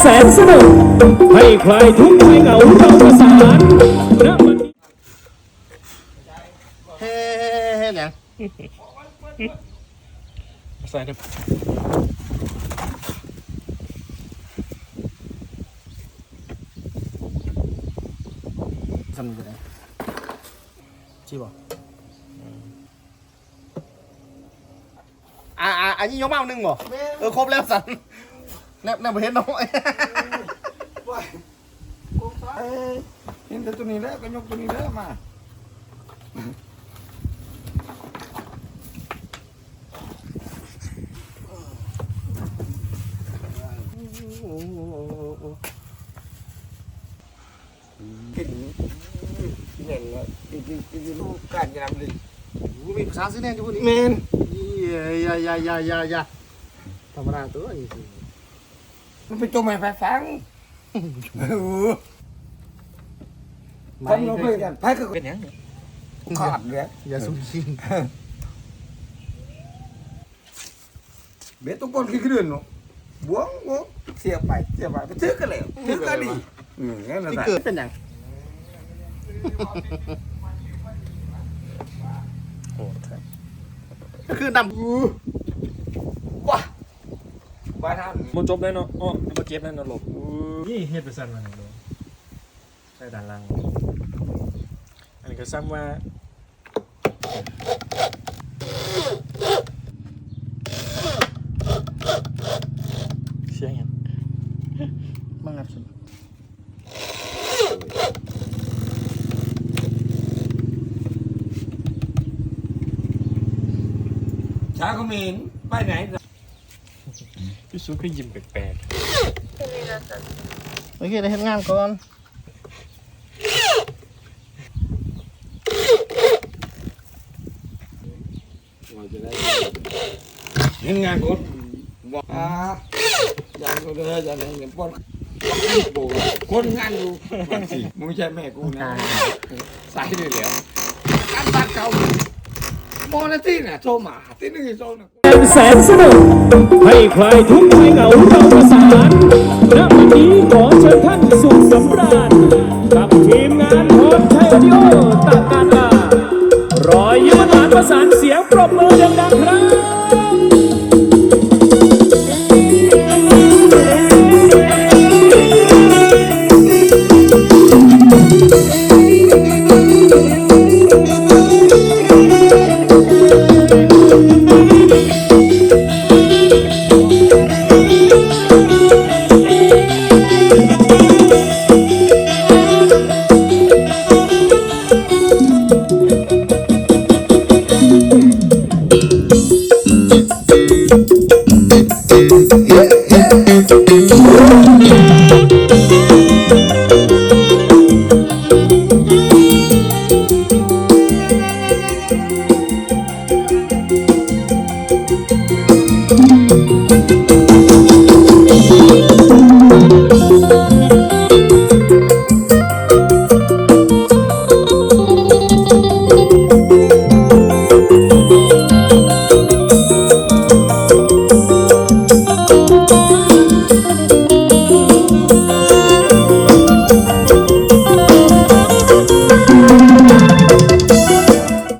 แสนสนุกให้ใครทุกข์ให้เหงาเราประสานณวันนี้เฮ้เฮ้เฮ้เนี่ยใส่เด้อทำยังไงชีบอกอ่าอ่าอันนี้ยกมาเอาหนึ่งบ่เออครบแล้วสัน แนบแนบบ่เห็นน้องเอ้ยเห็นแต่ตัวนี้แล้วก็ยกตัวนี้แล้วมากินกินอย่างเงี้ยกินกินกินลูกการยามดิมีภาษาซื้อแน่จุพวกนี้เมนอย่าอย่าอย่าอย่าอย่าอย่าธรรมดาตัวนี้สิ มันไปจมไปไฟฟังเออคนเราเพื่อนกันไพ่ก็เป็นหยังขาดเลยอย่าสุ่มชิงเบ็ดตุ้งก้นขี้ขึ้นเนาะบวงบวงเสียไปเสียไปไปซื้อกันแล้วซื้อกันดีอืมงั้นที่แหละเกิดเป็นอย่างโหดครับก็คือดำอู้ว้า บ้านท่านมันจบได้เนาะอ๋อมาเก็บนั่นเนาะหลบนี่เฮ็ดไปสั่นมาหนึ่งดูใส่ด้านล่าง อันนี้ก็ซ้ำว่าเสียงหยังมังงับสุดช้าก็มีนไปไหน พี่ซูคือยิ้มแปลกโอเคได้เห็นงานก่อนเห็นงานคนบอกอ่าอย่างก็เลยอย่างนี้เนี่ยปนโบคนงานอยู่สิมึงใช่แม่กูนะสายเลยแล้วการบ้านเก่า โมนาที่น่ะโซมาที่นึงโซน่ะๆแสนสนุกให้ใครทุกข์ให้เหงาเราประสานณวันนี้ขอเชิญท่านสุขสำราญกับทีมงานพรชัยดิโอตากการตารอยยิ้มหลานประสานเสียงปรบมือดังๆครับ